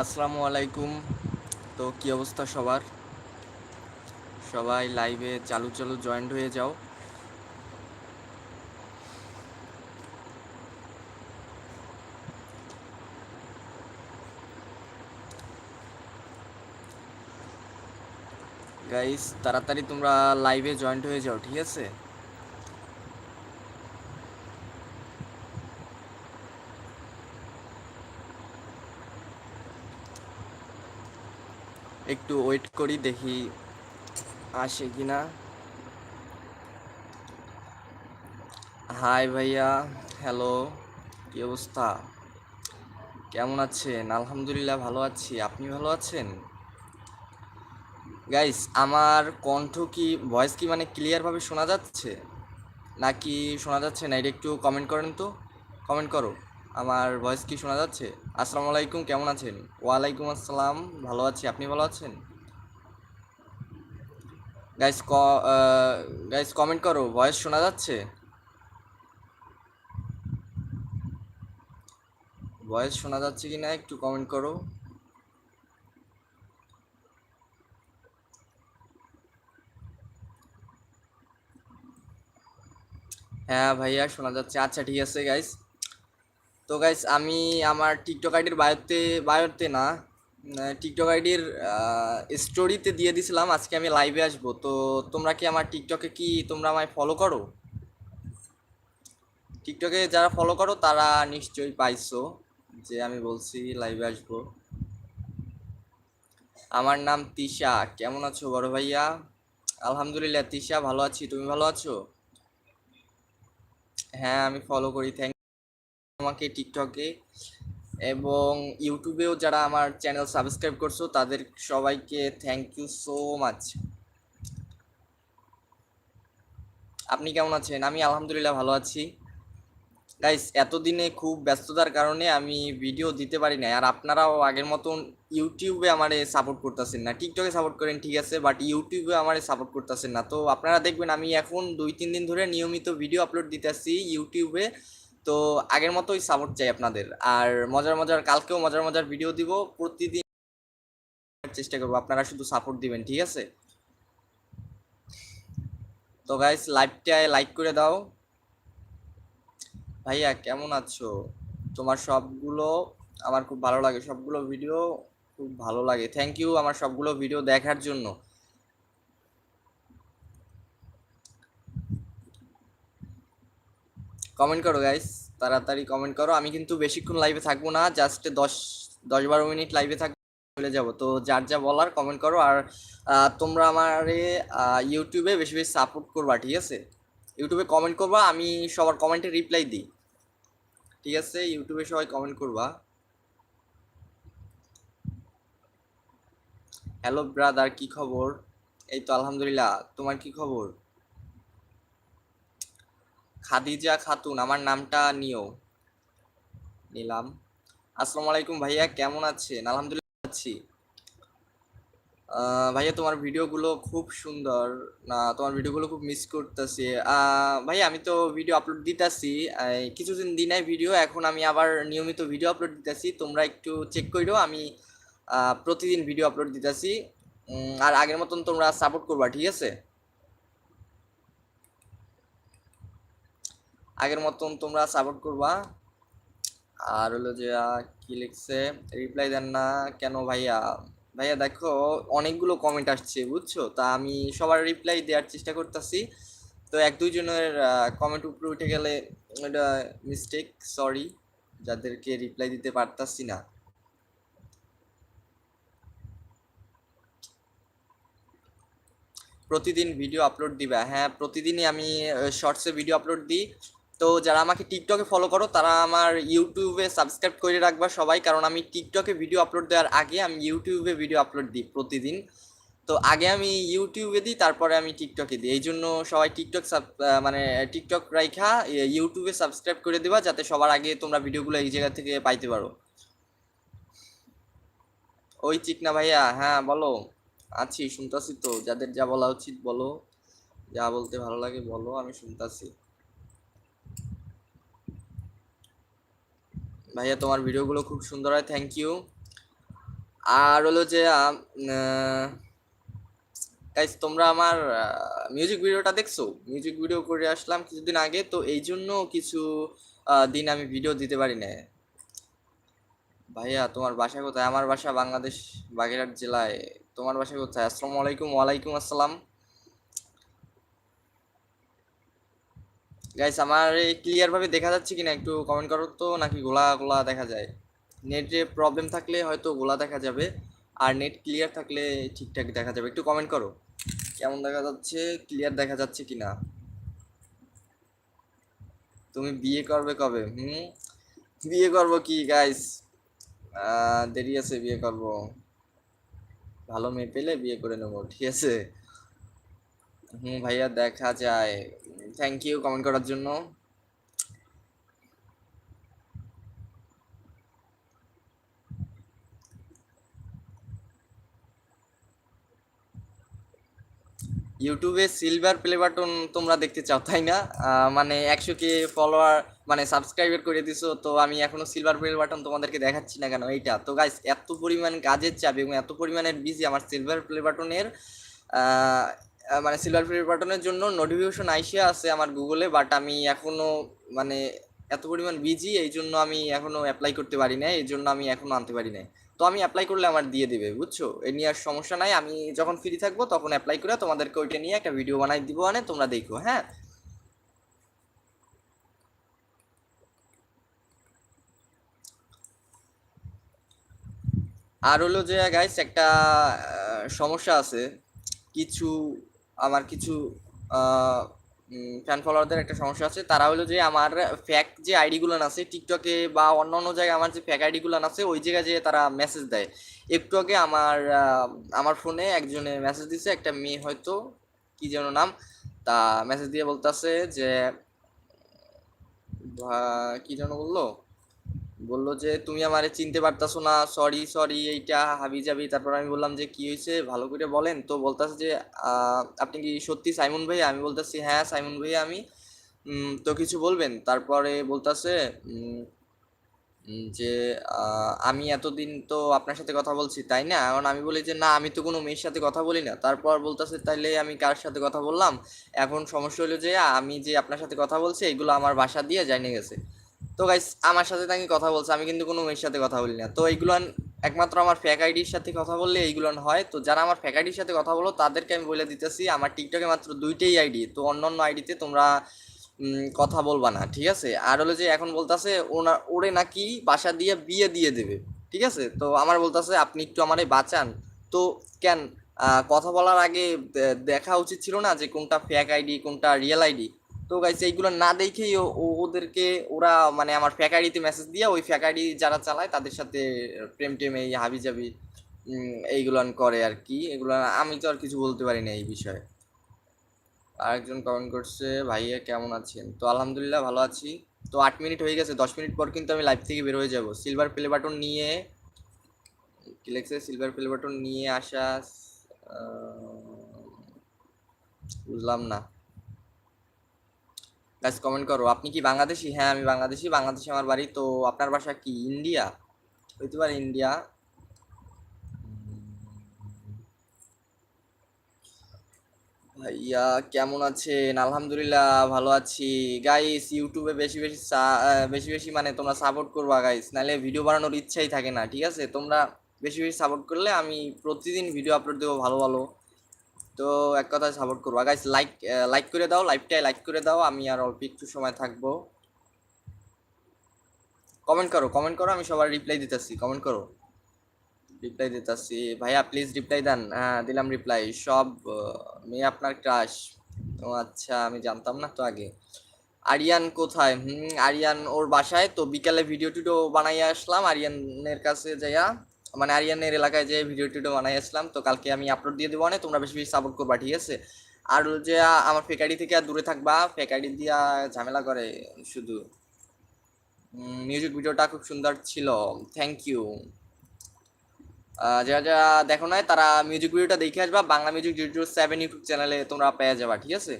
আসসালামু আলাইকুম। তো কি অবস্থা সবার? সবাই লাইভে চালু চালু জয়েন্ট হয়ে যাও। গাইস তাড়াতাড়ি তোমরা লাইভে জয়েন্ট হয়ে যাও, ঠিক আছে? একটু ওয়েট করি, দেখি আসে কি না হাই ভাইয়া হ্যালো কি অবস্থা? কেমন আছেন? আলহামদুলিল্লাহ ভালো আছি, আপনি ভালো আছেন? গাইস আমার কণ্ঠ কি ভয়েস কি মানে ক্লিয়ারভাবে শোনা যাচ্ছে? নাকি শোনা যাচ্ছে না? এটা একটু কমেন্ট করেন তো। কমেন্ট করো। আমার ভয়েস কি শোনা যাচ্ছে? আসসালামু আলাইকুম, কেমন আছেন? ওয়ালাইকুম আসসালাম, ভালো আছি। আপনি ভালো আছেন? গাইস ক গাইস কমেন্ট করো ভয়েস শোনা যাচ্ছে? ভয়েস শোনা যাচ্ছে কি না একটু কমেন্ট করো। হ্যাঁ ভাইয়া, শোনা যাচ্ছে। আচ্ছা ঠিক আছে গাইস তো গাইস আমি আমার টিকটক আইডির বায়োতে বায়োতে না টিকটক আইডির স্টোরিতে দিয়ে দিছিলাম, আজকে আমি লাইভে আসব। তো তোমরা কি আমার টিকটকে কি তোমরা আমায় ফলো করো? টিকটকে যারা ফলো করো, তারা নিশ্চয়ই পাইছো যে আমি বলছি লাইভে আসব। আমার নাম তিশা, কেমন আছো বড় ভাইয়া? আলহামদুলিল্লাহ, তিশা ভালো আছি, তুমি ভালো আছো? হ্যাঁ আমি ফলো করি থ্যাংক আমাকে টিকটকে এবং ইউটিউবেও যারা আমার চ্যানেল সাবস্ক্রাইব করছ, তাদের সবাইকে থ্যাংক ইউ সো মাচ আপনি কেমন আছেন? আমি আলহামদুলিল্লাহ ভালো আছি। গাইস এতদিনে খুব ব্যস্ততার কারণে আমি ভিডিও দিতে পারি না আর আপনারাও আগের মতন ইউটিউবে আমারে সাপোর্ট করতেছেন না। টিকটকে সাপোর্ট করেন, ঠিক আছে বাট ইউটিউবে আমারে সাপোর্ট করতেছেন না। তো আপনারা দেখবেন, আমি এখন দুই, তিন দিন ধরে নিয়মিত ভিডিও আপলোড দিতেছি ইউটিউবে তো আগের মতোই সাপোর্ট চাই আপনাদের। আর মজার মজার, কালকেও মজার মজার ভিডিও দিব। প্রতিদিন চেষ্টা করব, আপনারা শুধু সাপোর্ট দিবেন, ঠিক আছে? তো গাইস লাইভটায় লাইক করে দাও। ভাইয়া, কেমন আছো? তোমার সবগুলো আমার খুব ভালো লাগে। সবগুলো ভিডিও খুব ভালো লাগে। থ্যাংক ইউ আমার সবগুলো ভিডিও দেখার জন্য। কমেন্ট করো গাইস তাড়াতাড়ি কমেন্ট করো। আমি কিন্তু বেশিক্ষণ লাইভে থাকব না জাস্ট দশ দশ বারো মিনিট লাইভে থাকব চলে যাব। তো যার যা বলার কমেন্ট করো। আর তোমরা আমারে ইউটিউবে বেশি বেশি সাপোর্ট করবা, ঠিক আছে? ইউটিউবে কমেন্ট করবা, আমি সবার কমেন্টে রিপ্লাই দিই। ঠিক আছে? ইউটিউবে সবাই কমেন্ট করবা। হ্যালো ব্রাদার কি খবর? এই তো আলহামদুলিল্লাহ। তোমার কি খবর? খাদিজা খাতুন, আমার নামটা নিও। নিলাম। আসসালামু আলাইকুম ভাইয়া, কেমন আছেন? আলহামদুলিল্লাহ আছি। ভাইয়া, তোমার ভিডিওগুলো খুব সুন্দর। না, তোমার ভিডিওগুলো খুব মিস করতেছি। ভাই আমি তো ভিডিও আপলোড দিতেছি। কিছুদিন দিনাই ভিডিও এখন আমি আবার নিয়মিত ভিডিও আপলোড দিতেছি। তোমরা একটু চেক করো আমি প্রতিদিন ভিডিও আপলোড দিতেছি। আর আগের মতন তোমরা সাপোর্ট করবা, ঠিক আছে? আগের মতন তোমরা সাপোর্ট করবা। আর হলো যে কি লিখছে? রিপ্লাই দেন না কেন ভাইয়া? ভাইয়া দেখো, অনেকগুলো কমেন্ট আসছে, বুঝছ? তা আমি সবার রিপ্লাই দেওয়ার চেষ্টা করতেছি। তো এক দুইজনের কমেন্ট উপরে উঠে গেলে এটা মিস্টেক সরি যাদেরকে রিপ্লাই দিতে পারতাছি না। প্রতিদিন ভিডিও আপলোড দিবা। হ্যাঁ প্রতিদিনই আমি শর্টসে ভিডিও আপলোড দিই। তো যারা আমাকে টিকটকে ফলো করো, তারা আমার ইউটিউবে সাবস্ক্রাইব করে রাখবা সবাই। কারণ আমি টিকটকে ভিডিও আপলোড দেওয়ার আগে আমি ইউটিউবে ভিডিও আপলোড দিই প্রতিদিন। তো আগে আমি ইউটিউবে দিই, তারপরে আমি টিকটকে দিই। এই জন্য সবাই টিকটক মানে টিকটক রাইখা ইউটিউবে সাবস্ক্রাইব করে দেবা, যাতে সবার আগে তোমরা ভিডিওগুলো এই জায়গা থেকে পাইতে পারো। ওই চিকনা ভাইয়া হ্যাঁ বলো। আছি, শুনতাছি তো। যাদের যা বলা উচিত বলো। যা বলতে ভালো লাগে বলো, আমি শুনতাছি। ভাইয়া, তোমার ভিডিওগুলো খুব সুন্দর হয় থ্যাংক ইউ আর হলো যে গাইস তোমরা আমার মিউজিক ভিডিওটা দেখছ? মিউজিক ভিডিও করে আসলাম কিছুদিন আগে, তো এই জন্য কিছু দিন আমি ভিডিও দিতে পারি না ভাইয়া, তোমার বাসা কোথায়? আমার বাসা বাংলাদেশ, বাগেরহাট জেলায়। তোমার বাসা কোথায়? আসসালামু আলাইকুম, ওয়ালাইকুম আসসালাম। গাইস আমার ক্লিয়ার ভাবে দেখা যাচ্ছে কিনা একটু কমেন্ট করো তো, নাকি গোলা গোলা দেখা যায়? নেটে প্রবলেম থাকলে হয়তো গোলা দেখা যাবে, আর নেট ক্লিয়ার থাকলে ঠিকঠাক দেখা যাবে। একটু কমেন্ট করো, কেমন দেখা যাচ্ছে ক্লিয়ার দেখা যাচ্ছে কিনা? তুমি বিয়ে করবে কবে? হুম? বিয়ে করব কি গাইস দেরি আছে, বিয়ে করব। ভালো মেয়ে পেলে বিয়ে করে নেব, ঠিক আছে? হুম, ভাইয়া দেখা যায়। থ্যাংক ইউ কমেন্ট করার জন্য। ইউটিউবে সিলভার প্লে বাটন তোমরা দেখতে চাও, তাই না? মানে একশো কে ফলোয়ার মানে সাবস্ক্রাইবার করে দিছো, তো আমি এখনও সিলভার প্লে বাটন তোমাদেরকে দেখাচ্ছি না কেন? এইটা। তো গাইস এত পরিমাণ কাজের চাপ এবং এত পরিমাণের বিজি আমার সিলভার প্লে বাটনের মানে সিলভার প্লে বাটনের জন্য নোটিফিকেশন আইসিয়া আছে আমার গুগলে বাট আমি এখনও মানে এত পরিমাণ বিজি এই জন্য আমি এখনও অ্যাপ্লাই করতে পারি না এই জন্য আমি এখনও আনতে পারি না তো আমি অ্যাপ্লাই করলে আমার দিয়ে দেবে, বুঝছ? এ নিয়ে আর সমস্যা নাই, আমি যখন ফ্রি থাকব তখন অ্যাপ্লাই করে তোমাদেরকে ওইটা নিয়ে একটা ভিডিও বানাই দিব মানে তোমরা দেখো হ্যাঁ? আর হলো যে গাইস একটা সমস্যা আছে। কিছু আমার কিছু ফ্যান ফলোয়ারদের একটা সমস্যা আছে। তারা হলো যে আমার ফ্যাক যে আইডিগুলো আছে টিকটকে বা অন্য অন্য জায়গায় আমার যে ফ্যাক আইডিগুলো আছে, ওই জায়গায় যে তারা মেসেজ দেয়। একটু আগে আমার আমার ফোনে একজনে মেসেজ দিছে, একটা মেয়ে হয়তো, কি যেন নাম, তা মেসেজ দিয়ে বলতেছে যে কি যেন বলল? বলল যে, তুমি আমারে চিনতে পারতাছো না সরি সরি এইটা হাবি যাবি তারপর আমি বললাম যে, কি হয়েছে ভালো করে বলেন। তো বলতাছে যে আপনি কি সত্যি সাইমন ভাই আমি বলতাছি হ্যাঁ সাইমন ভাই আমি। তো কিছু বলবেন? তারপরে বলতাছে যে আমি এতদিন তো আপনার সাথে কথা বলছি, তাই না? এখন আমি বলি যে, না, আমি তো কোনো মেয়ের সাথে কথা বলি না। তারপর বলতেছে, তাইলে আমি কার সাথে কথা বললাম? এখন সমস্যা হলো যে, আমি যে আপনার সাথে কথা বলছি, এগুলো আমার বাসা দিয়ে জানিয়ে গেছে। তো গাইস আমার সাথে তাকে কথা বলছে, আমি কিন্তু কোনো মেয়ের সাথে কথা বলি না। তো এইগুলো একমাত্র আমার ফ্যাক আইডির সাথে কথা বললে এইগুলো হয়। তো যারা আমার ফ্যাক আইডির সাথে কথা বলো, তাদেরকে আমি বলে দিতেছি, আমার টিকটকে মাত্র দুইটাই আইডি তো অন্য অন্য আইডিতে তোমরা কথা বলবা না, ঠিক আছে? আর হলো যে এখন বলতাছে, ওনা ওরে নাকি বাসা দিয়ে বিয়ে দিয়ে দেবে, ঠিক আছে? তো আমার বলতাছে, আপনি একটু আমারে বাঁচান। তো কেন কথা বলার আগে দেখা উচিত ছিল না যে কোনটা ফ্যাক আইডি কোনটা রিয়েল আইডি তো গাইস এইগুলো না দেখেই ওদেরকে ওরা মানে আমার ফ্যাক আইডিতে মেসেজ দিয়ে ওই ফ্যাক আইডি যারা চালায় তাদের সাথে প্রেম টেম এই হাবি জাবি এইগুলো করে আর কি। এগুলো আমি তো আর কিছু বলতে পারি না এই বিষয়ে। আরেকজন কমেন্ট করছে, ভাইয়া কেমন আছেন? তো আলহামদুলিল্লাহ ভালো আছি। তো আট মিনিট হয়ে গেছে, দশ মিনিট পর কিন্তু আমি লাইভ থেকে বের হয়ে যাব। সিলভার প্লে বাটন নিয়ে, কি লেখছে? সিলভার প্লে বাটন নিয়ে আসা বুঝলাম না। গাইস কমেন্ট করো। আপনি কি বাংলাদেশি? হ্যাঁ আমি বাংলাদেশি। বাংলাদেশে আমার বাড়ি, তো আপনার বাসা কি? ইন্ডিয়া? হইতে পারে ইন্ডিয়া। ভাইয়া, কেমন আছেন? আলহামদুলিল্লাহ, ভালো আছি। গাইস ইউটিউবে বেশি বেশি বেশি বেশি মানে তোমরা সাপোর্ট করবা গাইস নাহলে ভিডিও বানানোর ইচ্ছাই থাকে না, ঠিক আছে? তোমরা বেশি বেশি সাপোর্ট করলে আমি প্রতিদিন ভিডিও আপলোড দেবো ভালো ভালো। তো এক কথায় সাপোর্ট করব। গাইস লাইক লাইক করে দাও লাইভটাই লাইক করে দাও, আমি আর অল্প একটু সময় থাকব। কমেন্ট করো কমেন্ট করো, আমি সবার রিপ্লাই দিতেছি কমেন্ট করো। রিপ্লাই দিতেছি। ভাইয়া প্লিজ রিপ্লাই দেন। হ্যাঁ দিলাম রিপ্লাই সব মেয়ে আপনার ক্রাশ ও আচ্ছা আমি জানতাম না তো আগে। আরিয়ান কোথায়? হুম, আরিয়ান ওর বাসায়। তো বিকালে ভিডিও টিডিও বানাইয়া আসলাম, আরিয়ানের কাছে যাইয়া। মানে আরিয়ানের এলাকায় যে ভিডিও টিডিও বানাই আসলাম তো কালকে আমি আপলোড দিয়ে দেবো না তোমরা বেশি বেশি সাপোর্ট করবা ঠিক আছে? আর যে আমার ফেকারি থেকে আর দূরে থাকবা ফেকারি দিয়া ঝামেলা করে শুধু। মিউজিক ভিডিওটা খুব সুন্দর ছিল থ্যাংক ইউ যারা যারা দেখো নাই তারা মিউজিক ভিডিওটা দেখে আসবা Bangla music zero seven YouTube চ্যানেলে তোমরা পেয়ে যাবা ঠিক আছে?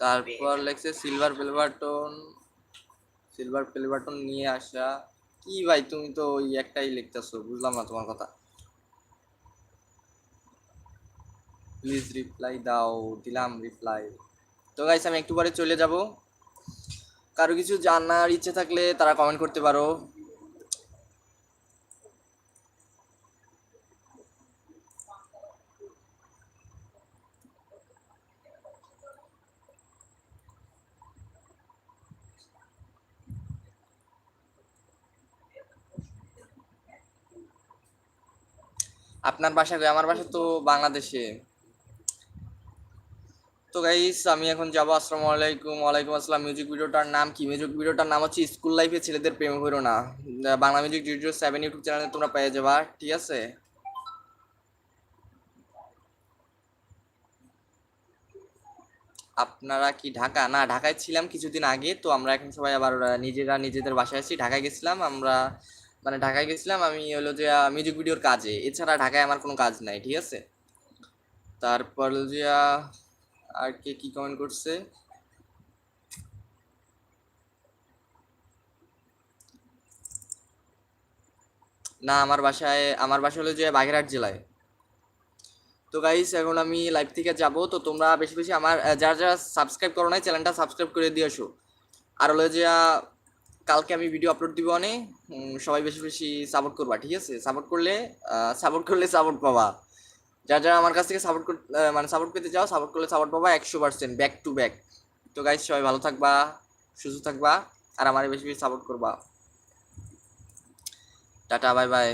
তারপর লেখছে silver play button silver play button নিয়ে আসা। কি ভাই, তুমি তো ওই একটাই লিখতেছো, বুঝলাম না তোমার কথা। প্লিজ রিপ্লাই দাও, দিলাম রিপ্লাই তো গাইস আমি একটু পরে চলে যাব। কারও কিছু জানার ইচ্ছে থাকলে তারা কমেন্ট করতে পারো। আপনার বাসা আমার বাসা তো বাংলাদেশে। তো গাইস আমি এখন যাব, আসসালামু আলাইকুম, ওয়ালাইকুম আসসালাম মিউজিক ভিডিওটার নাম কি? মিউজিক ভিডিওটার নাম হচ্ছে স্কুল লাইফে ছেলেদের প্রেম হইরো না। Bangla music video seven YouTube চ্যানেলে তোমরা পেয়ে যাবা, ঠিক আছে? আপনারা কি ঢাকা? না, ঢাকায় ছিলাম কিছুদিন আগে, তো আমরা এখন সবাই আবার নিজেরা নিজেদের বাসায় আছি। ঢাকায় গেছিলাম, আমরা মানে ঢাকায় গেছিলাম আমি হলো যে মিউজিক ভিডিওর কাজে। এছাড়া ঢাকায় আমার কোনো কাজ নাই, ঠিক আছে? তারপর হলো যে আর কে কি কমেন্ট করছে? না, আমার বাসায়, আমার বাসা হলো যে, বাগেরহাট জেলায়। তো গাইস এখন আমি লাইভ থেকে যাব। তো তোমরা বেশি বেশি আমার যারা যারা সাবস্ক্রাইব করো নাই চ্যানেলটা সাবস্ক্রাইব করে দিয়ে আসো আর হলো যে কালকে আমি ভিডিও আপলোড দিব অনেক। সবাই বেশি বেশি সাপোর্ট করবা, ঠিক আছে? সাপোর্ট করলে সাপোর্ট করলে সাপোর্ট পাবা। যারা যারা আমার কাছ থেকে সাপোর্ট মানে সাপোর্ট পেতে চাও সাপোর্ট করলে সাপোর্ট পাবা একশো পার্সেন্ট ব্যাক টু ব্যাক তো গাইজ সবাই ভালো থাকবা, সুস্থ থাকবা, আর আমার বেশি বেশি সাপোর্ট করবা। Tata bye bye